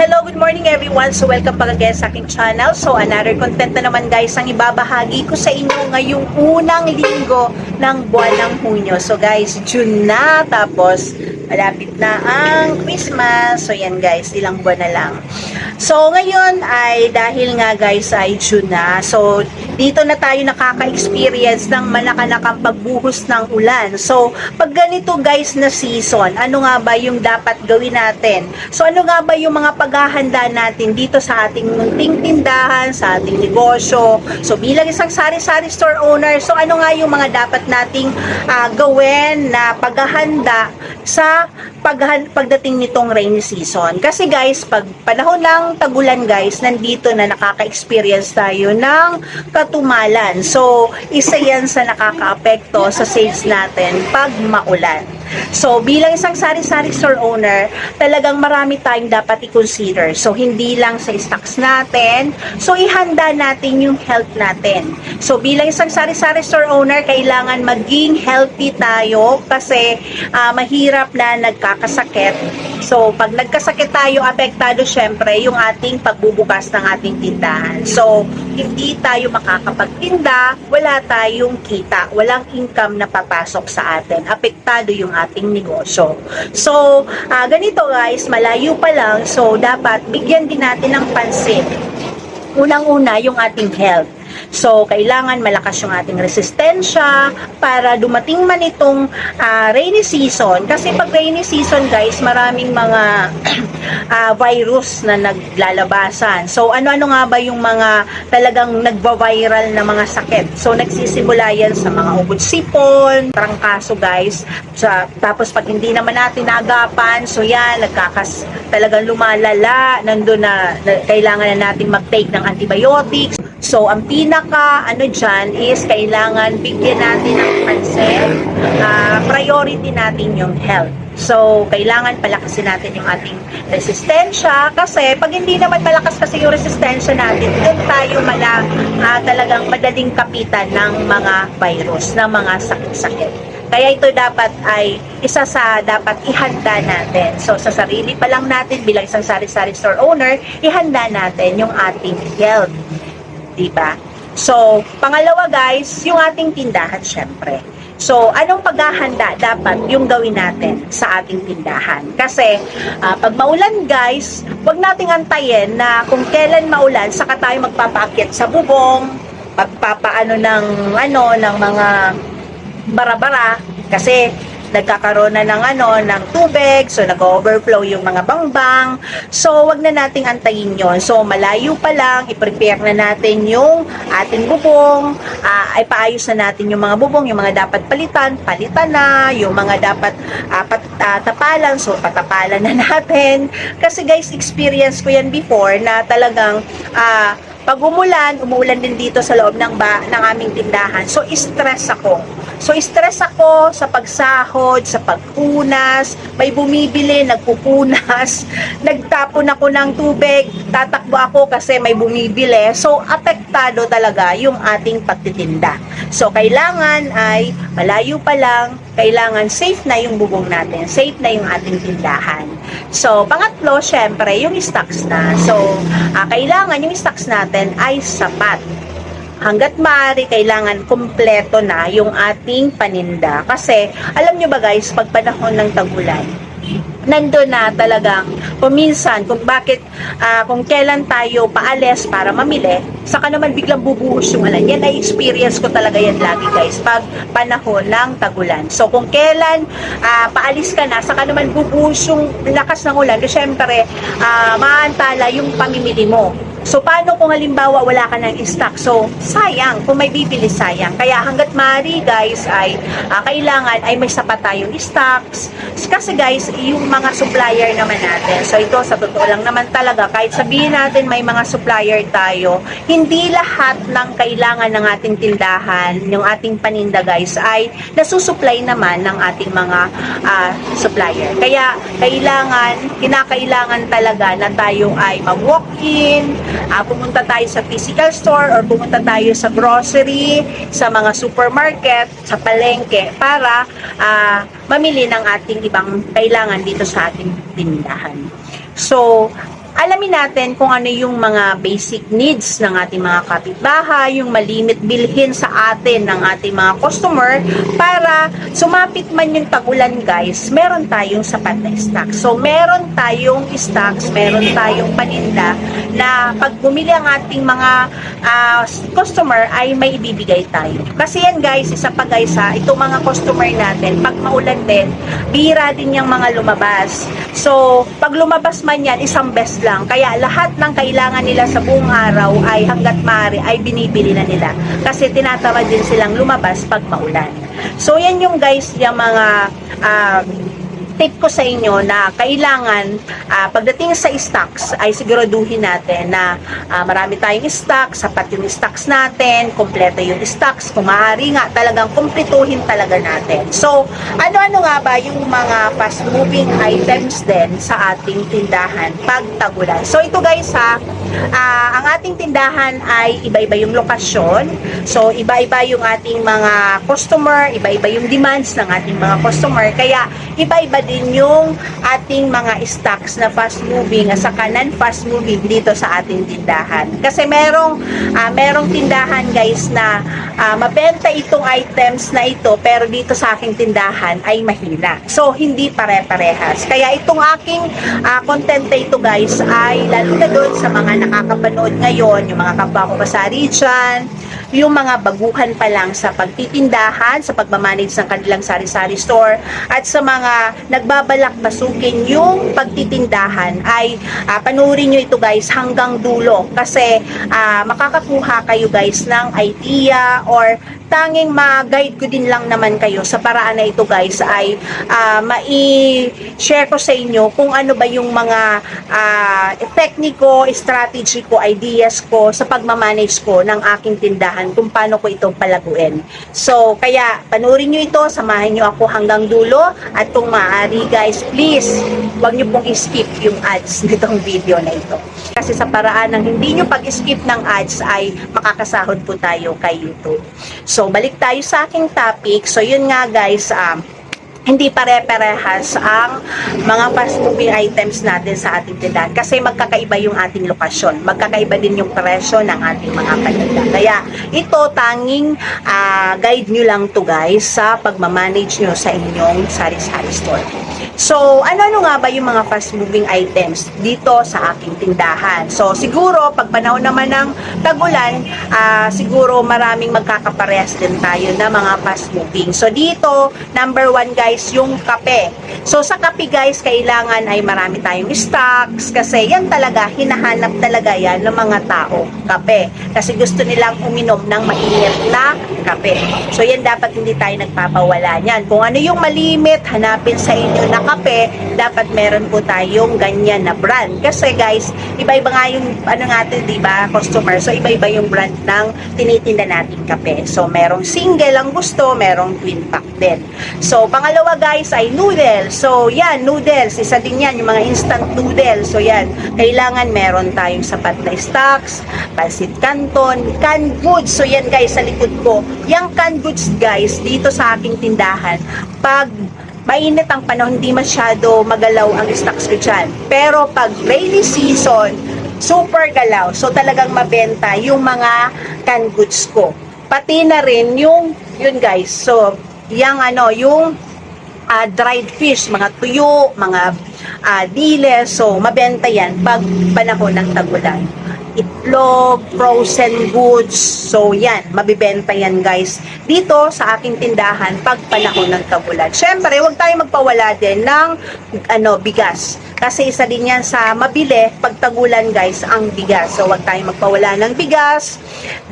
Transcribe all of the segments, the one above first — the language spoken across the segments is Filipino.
Hello, good morning everyone. So welcome back again sa aking channel. So another content na naman guys ang ibabahagi ko sa inyo ngayong unang linggo ng buwan ng Hunyo. So guys, June na tapos malapit na ang Christmas. So yan guys, ilang buwan na lang. So ngayon ay dahil nga guys ay June na. So dito na tayo nakaka-experience ng malakanakang pagbuhos ng ulan. So pag ganito guys na season, ano nga ba yung dapat gawin natin? So ano nga ba yung mga paghahanda natin dito sa ating munting tindahan, sa ating negosyo? So bilang isang sari-sari store owner, so ano nga yung mga dapat nating ah, gawin na paghahanda sa paghan- pagdating nitong rainy season? Kasi guys, pag panahon ng tagulan guys, nandito na nakaka-experience tayo ng katumalan. So, isa yan sa nakaka-apekto sa sales natin pag maulan. So, bilang isang sari-sari store owner, talagang marami tayong dapat i-consider. So, hindi lang sa stocks natin. So, ihanda natin yung health natin. So, bilang isang sari-sari store owner, kailangan maging healthy tayo kasi ah, mahirap na nagkakasakit. So, pag nagkasakit tayo, apektado syempre yung ating pagbubukas ng ating tindahan. So, hindi tayo makakapagtinda, wala tayong kita, walang income na papasok sa atin. Apektado yung ating negosyo. So, ah, ganito guys, malayo pa lang, so dapat bigyan din natin ng pansin. Unang-una, yung ating health. So, kailangan malakas yung ating resistensya para dumating man itong ah, rainy season. Kasi pag rainy season, guys, maraming mga ah, virus na naglalabasan. So, ano-ano nga ba yung mga talagang nagva-viral na mga sakit? So, nagsisimula yan sa mga ubod sipon, trangkaso, guys. Sa, tapos, pag hindi naman natin naagapan, so yan, nagkakas, talagang lumalala, nandun na, na kailangan na natin mag-take ng antibiotics. So, ang pinaka, ano dyan, is kailangan bigyan natin ng pansin. Ah, priority natin yung health. So, kailangan palakasin natin yung ating resistensya kasi pag hindi naman malakas kasi yung resistensya natin, doon tayo mala, ah, talagang madaling kapitan ng mga virus, ng mga sakit-sakit. Kaya ito dapat ay isa sa dapat ihanda natin. So, sa sarili pa lang natin bilang isang sari-sari store owner, ihanda natin yung ating health. Diba? So, pangalawa guys, yung ating tindahan syempre. So, anong paghahanda dapat yung gawin natin sa ating tindahan? Kasi, ah, pag maulan guys, wag nating antayin na kung kailan maulan, saka tayo magpapaakyat sa bubong, pagpapaano ng, ano, ng mga bara-bara, kasi nagkakaroon na ng ano ng tubig so nag-overflow yung mga bangbang. So wag na nating antayin yon so malayo pa lang i-prepare na natin yung ating bubong. Ah, ay paayos na natin yung mga bubong yung mga dapat palitan palitan na. Yung mga dapat ah, pat, ah, tapalan so patapalan na natin. Kasi guys experience ko yan before na talagang ah, pag umulan, umuulan din dito sa loob ng ba ng aming tindahan. So stress ako. So stress ako sa pagsahod, sa pagpunas, may bumibili, nagpupunas, nagtapon ako ng tubig, tatakbo ako kasi may bumibili. So apektado talaga yung ating pagtitinda. So kailangan ay malayo pa lang, kailangan safe na yung bubong natin, safe na yung ating tindahan. So pangatlo, syempre, yung stocks na. So ah, kailangan yung stocks natin ay sapat hanggat maaari kailangan kumpleto na yung ating paninda. Kasi, alam nyo ba guys, pag panahon ng tagulan, nando na talagang kuminsan kung bakit ah, kung kailan tayo paalis para mamili saka naman biglang bubuhos yung alan yan ay experience ko talaga yan lagi guys pag panahon ng tagulan. So kung kailan ah, paalis ka na saka naman bubuhos yung lakas ng ulan syempre ah, maantala yung pamimili mo So, paano kung halimbawa wala ka ng stock? So, sayang. Kung may bibili, sayang. Kaya hanggat maaari, guys, ay ah, kailangan ay may sapat tayong stocks. Kasi, guys, yung mga supplier naman natin. So, ito, sa totoo lang naman talaga, kahit sabihin natin may mga supplier tayo, hindi lahat ng kailangan ng ating tindahan, yung ating paninda, guys, ay nasusupply naman ng ating mga ah, supplier. Kaya, kailangan, kinakailangan talaga na tayo ay mag-walk-in, ah, pumunta tayo sa physical store or pumunta tayo sa grocery, sa mga supermarket, sa palengke para ah, mamili ng ating ibang kailangan dito sa ating tindahan. So, alamin natin kung ano yung mga basic needs ng ating mga kapitbahay, yung malimit bilhin sa atin ng ating mga customer para sumapit man yung tagulan guys, meron tayong sapat na stock. So meron tayong stocks, meron tayong paninda na pag bumili ang ating mga ah, customer ay may ibibigay tayo. Kasi yan guys, isa pa guys ha, itong mga customer natin, pag maulan din, bira din yung mga lumabas. So, pag lumabas man yan, isang best lang. Kaya lahat ng kailangan nila sa buong araw ay hanggat maaari ay binibili na nila. Kasi tinatawad din silang lumabas pag maulan. So, yan yung guys, yung mga ah, tip ko sa inyo na kailangan ah, pagdating sa stocks ay siguraduhin natin na ah, marami tayong stock, sapat yung stocks natin, kompleto yung stocks, kung maaari nga talagang kumpletuhin talaga natin. So, ano-ano nga ba yung mga fast moving items din sa ating tindahan pag tagulan? So, ito guys ha, ah, ang ating tindahan ay iba-iba yung lokasyon. So, iba-iba yung ating mga customer, iba-iba yung demands ng ating mga customer. Kaya, iba-iba din yung ating mga stocks na fast moving at saka non-fast moving dito sa ating tindahan. Kasi merong ah, merong tindahan guys na ah, mabenta itong items na ito pero dito sa aking tindahan ay mahina. So hindi pare-parehas. Kaya itong aking ah, content na ito guys ay lalo na doon sa mga nakakapanood ngayon, yung mga kapwa kasari dyan, yung mga baguhan pa lang sa pagtitindahan, sa pagmamanage ng kanilang sari-sari store, at sa mga nagbabalak pasukin yung pagtitindahan ay ah, panurin nyo ito guys hanggang dulo. Kasi ah, makakakuha kayo guys ng idea or tanging ma-guide ko din lang naman kayo sa paraan na ito guys ay ah, mai-share ko sa inyo kung ano ba yung mga ah, tekniko, strategy ko, ideas ko sa pagmamanage ko ng aking tindahan kung paano ko ito palaguin. So, kaya panurin nyo ito, samahan nyo ako hanggang dulo at kung maaari guys, please, huwag nyo pong skip yung ads nitong video na ito. Kasi sa paraan ng hindi nyo pag-skip ng ads ay makakasahod po tayo kay YouTube. So, balik tayo sa aking topic. So, yun nga guys, um, hindi pare-parehas ang mga fast moving items natin sa ating tindahan kasi magkakaiba yung ating lokasyon magkakaiba din yung presyo ng ating mga paninda kaya ito tanging ah, guide nyo lang to guys sa pagmamanage nyo sa inyong sari-sari store so ano-ano nga ba yung mga fast moving items dito sa aking tindahan? So siguro pag panahon naman ng tagulan ah, siguro maraming magkakaparehas din tayo na mga fast moving so dito number one guys yung kape. So sa kape guys kailangan ay marami tayong stocks kasi yan talaga hinahanap talaga yan ng mga tao kape. Kasi gusto nilang uminom ng mainit na kape. So yan dapat hindi tayo nagpapawala niyan. Kung ano yung malimit hanapin sa inyo na kape dapat meron po tayong ganyan na brand. Kasi guys iba-iba nga yung ano natin di ba customer? So iba-iba yung brand ng tinitinda nating kape. So merong single ang gusto merong twin pack din. So pangalawa guys ay noodles. So yan noodles. Isa din yan yung mga instant noodles. So yan kailangan meron tayong sapat na stocks pansit canton canned goods. So yan guys sa likod ko. Yung canned goods guys dito sa aking tindahan pag mainit ang panahon, hindi masyado magalaw ang stocks ko dyan. Pero pag rainy season, super galaw. So talagang mabenta yung mga canned goods ko. Pati na rin yung, yun guys, so yung ano, yung ah, dried fish, mga tuyo, mga ah, diles, so mabenta yan pag panahon ng tagulan. Itlog, frozen goods, so yan, mabibenta yan guys. Dito sa aking tindahan pag panahon ng tagulan. Siyempre, huwag tayo magpawala din ng ano, bigas. Kasi isa din yan sa mabili pag tagulan guys ang bigas. So huwag tayo magpawala ng bigas.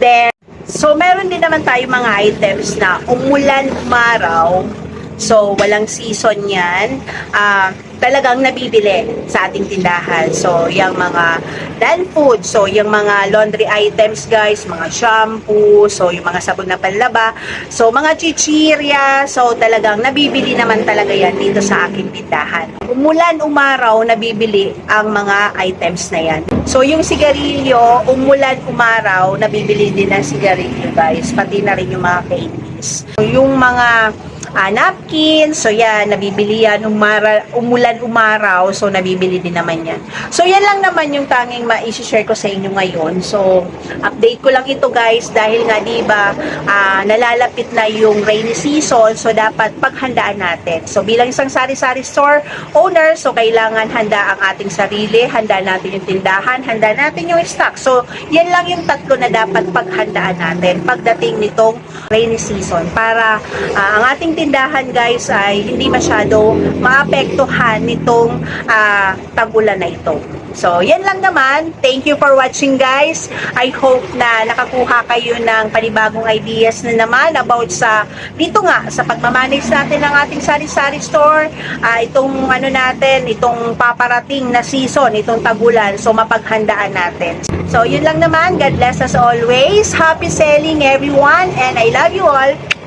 Then, So, meron din naman tayo mga items na umulan, umaraw, so walang season yan, ah, talagang nabibili sa ating tindahan. So, yung mga land food, so yung mga laundry items guys, mga shampoo, so yung mga sabon na panlaba, so mga chichirya, so talagang nabibili naman talaga yan dito sa aking tindahan. Umulan, umaraw, nabibili ang mga items na yan. So, yung sigarilyo, umulan, umaraw, nabibili din ng sigarilyo, guys. Pati na rin yung mga candies. So, yung mga ah, napkin. So yan, nabibili yan umara, umulan umaraw. So nabibili din naman yan. So yan lang naman yung tanging ma-share ko sa inyo ngayon. So update ko lang ito guys dahil nga di ba ah, nalalapit na yung rainy season. So dapat paghandaan natin. So bilang isang sari-sari store owner, so kailangan handa ang ating sarili, handa natin yung tindahan, handa natin yung stock. So yan lang yung tatlo na dapat paghandaan natin pagdating nitong rainy season para ah, ang ating tindahan guys ay hindi masyado maapektuhan nitong ah, tag-ulan na ito. So, yan lang naman. Thank you for watching guys. I hope na nakakuha kayo ng panibagong ideas na naman about sa dito nga sa pagmamanage natin ng ating sari-sari store. Ah, itong ano natin, itong paparating na season, itong tagulan. So, mapaghandaan natin. So, yun lang naman. God bless us always. Happy selling everyone and I love you all.